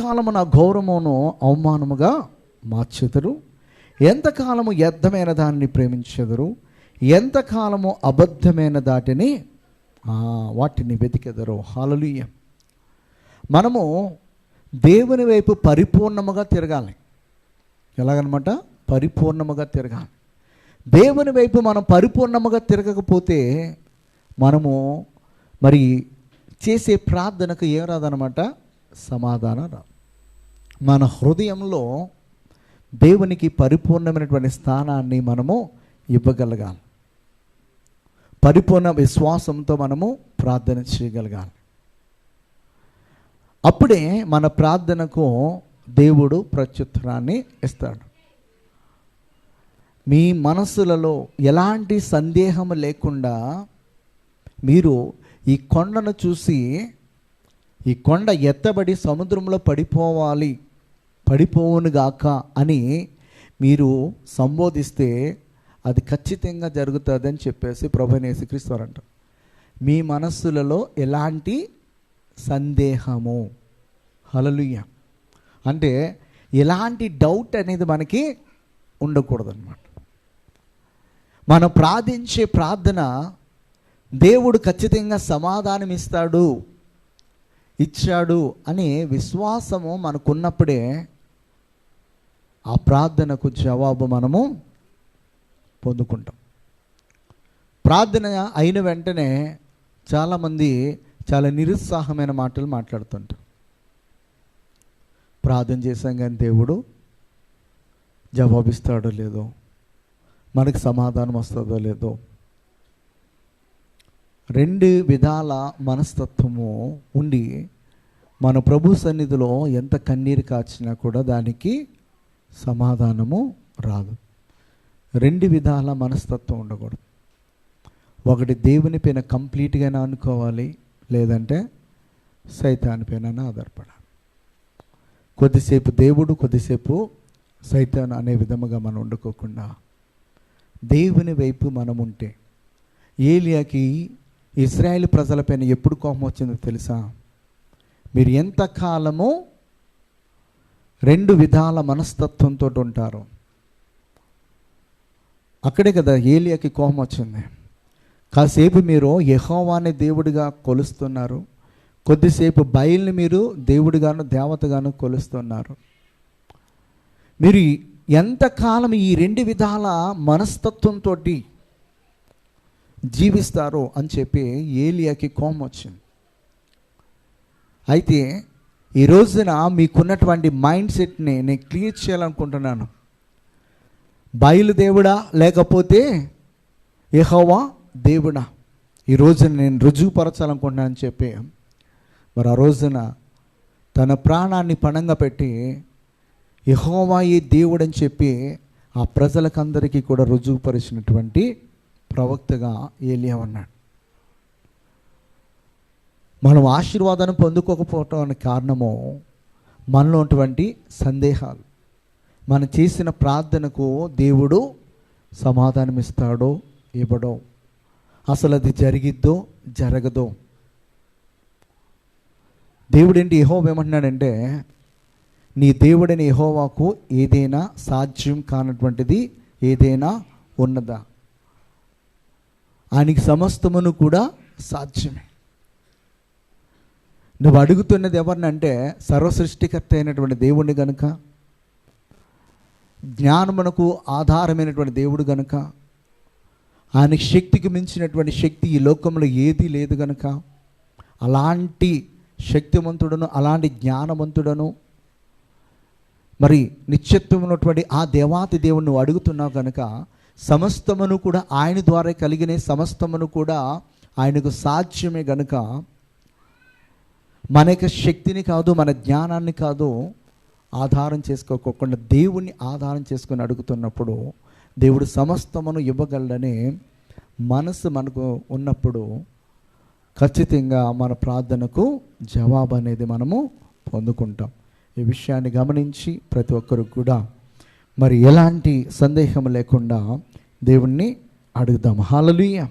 ఎంతకాలము నా గౌరవమును అవమానముగా మార్చెదరు? ఎంతకాలము వ్యర్థమైన దానిని ప్రేమించెదరు? ఎంతకాలము అబద్ధమైన దాటిని వాటిని వెతికెదరు? హాలలుయ్య మనము దేవుని వైపు పరిపూర్ణముగా తిరగాలి. ఎలాగనమాట? పరిపూర్ణముగా తిరగాలి. దేవుని వైపు మనం పరిపూర్ణముగా తిరగకపోతే మనము మరి చేసే ప్రార్థనకు ఏం రాదనమాట? సమాధానం రాదు. మన హృదయంలో దేవునికి పరిపూర్ణమైనటువంటి స్థానాన్ని మనము ఇవ్వగలగాలి. పరిపూర్ణ విశ్వాసంతో మనము ప్రార్థన చేయగలగాలి. అప్పుడే మన ప్రార్థనకు దేవుడు ప్రత్యుత్తరాన్ని ఇస్తాడు. మీ మనసులలో ఎలాంటి సందేహం లేకుండా మీరు ఈ కొండను చూసి ఈ కొండ ఎత్తబడి సముద్రంలో పడిపోవాలి పడిపోవునుగాక అని మీరు సంబోధిస్తే అది ఖచ్చితంగా జరుగుతుందని చెప్పేసి ప్రభనేసుక్రీస్తు అంట మీ మనస్సులలో ఎలాంటి సందేహము? హలలుయ్య అంటే ఎలాంటి డౌట్ అనేది మనకి ఉండకూడదు అనమాట మనం ప్రార్థించే ప్రార్థన దేవుడు ఖచ్చితంగా సమాధానం ఇస్తాడు ఇచ్చాడు అనే విశ్వాసము మనకున్నప్పుడే ఆ ప్రార్థనకు జవాబు మనము పొందుకుంటాం. ప్రార్థన అయిన వెంటనే చాలామంది చాలా నిరుత్సాహమైన మాటలు మాట్లాడుతుంటారు. ప్రార్థన చేశాం కానీ దేవుడు జవాబిస్తాడో లేదో మనకు సమాధానం వస్తుందో లేదో రెండు విధాల మనస్తత్వము ఉండి మన ప్రభు సన్నిధిలో ఎంత కన్నీరు కాచినా కూడా దానికి సమాధానము రాదు. రెండు విధాల మనస్తత్వం ఉండకూడదు. ఒకటి దేవుని పైన కంప్లీట్గా అనుకోవాలి లేదంటే సైతాని పైన ఆధారపడాలి. కొద్దిసేపు దేవుడు కొద్దిసేపు సైతాన్ అనే విధముగా మనం వండుకోకుండా దేవుని వైపు మనం ఉంటే ఏలియాకి ఇజ్రాయేల్ ప్రజలపైన ఎప్పుడు కోపం వచ్చిందో తెలుసా? మీరు ఎంతకాలము రెండు విధాల మనస్తత్వంతో ఉంటారు. అక్కడే కదా ఏలియాకి కోపం వచ్చింది. కాసేపు మీరు యెహోవాని దేవుడిగా కొలుస్తున్నారు. కొద్దిసేపు బయల్ని మీరు దేవుడిగాను దేవతగాను కొలుస్తున్నారు. మీరు ఎంతకాలం ఈ రెండు విధాల మనస్తత్వంతో జీవిస్తారు అని చెప్పి ఏలియాకి కోపం వచ్చింది. అయితే ఈ రోజున మీకున్నటువంటి మైండ్ సెట్ని నేను క్లియర్ చేయాలనుకుంటున్నాను. బయలుదేవుడా లేకపోతే యహోవా దేవుడా? ఈ రోజున నేను రుజువుపరచాలనుకుంటున్నాను చెప్పి మరి ఆ రోజున తన ప్రాణాన్ని పణంగా పెట్టి యహోవాయి దేవుడు అని చెప్పి ఆ ప్రజలకందరికీ కూడా రుజువుపరిచినటువంటి ప్రవక్తగా ఏలియా ఉన్నాడు. మనం ఆశీర్వాదాన్ని పొందుకోకపోవటానికి కారణము మనలో ఉన్నటువంటి సందేహాలు. మనం చేసిన ప్రార్థనకు దేవుడు సమాధానం ఇస్తాడో ఇవ్వడో. అసలు అది జరిగిద్దో జరగదో. దేవుడు ఏంటి యహోవ ఏమంటున్నాడంటే నీ దేవుడని యహోవాకు ఏదైనా సాధ్యం కానటువంటిది ఏదైనా ఉన్నదా? ఆయనకి సమస్తమును కూడా సాధ్యమే. నువ్వు అడుగుతున్నది ఎవరినంటే సర్వసృష్టికర్త అయినటువంటి దేవుడిని గనుక జ్ఞానమునకు ఆధారమైనటువంటి దేవుడు గనుక ఆయన శక్తికి మించినటువంటి శక్తి ఈ లోకంలో ఏదీ లేదు గనుక అలాంటి శక్తివంతుడను అలాంటి జ్ఞానవంతుడను మరి నిత్యత్వం ఉన్నటువంటి ఆ దేవాతి దేవుని నువ్వు అడుగుతున్నావు కనుక సమస్తమును కూడా ఆయన ద్వారా కలిగిన సమస్తమును కూడా ఆయనకు సాధ్యమే గనుక మన యొక్క శక్తిని కాదు మన జ్ఞానాన్ని కాదు ఆధారం చేసుకోకుండా దేవుణ్ణి ఆధారం చేసుకొని అడుగుతున్నప్పుడు దేవుడు సమస్తమును ఇవ్వగలడనే మనసు మనకు ఉన్నప్పుడు ఖచ్చితంగా మన ప్రార్థనకు జవాబు అనేది మనము పొందుకుంటాం. ఈ విషయాన్ని గమనించి ప్రతి ఒక్కరు కూడా మరి ఎలాంటి సందేహం లేకుండా దేవుణ్ణి అడుగుదాం. హాలలుయ్య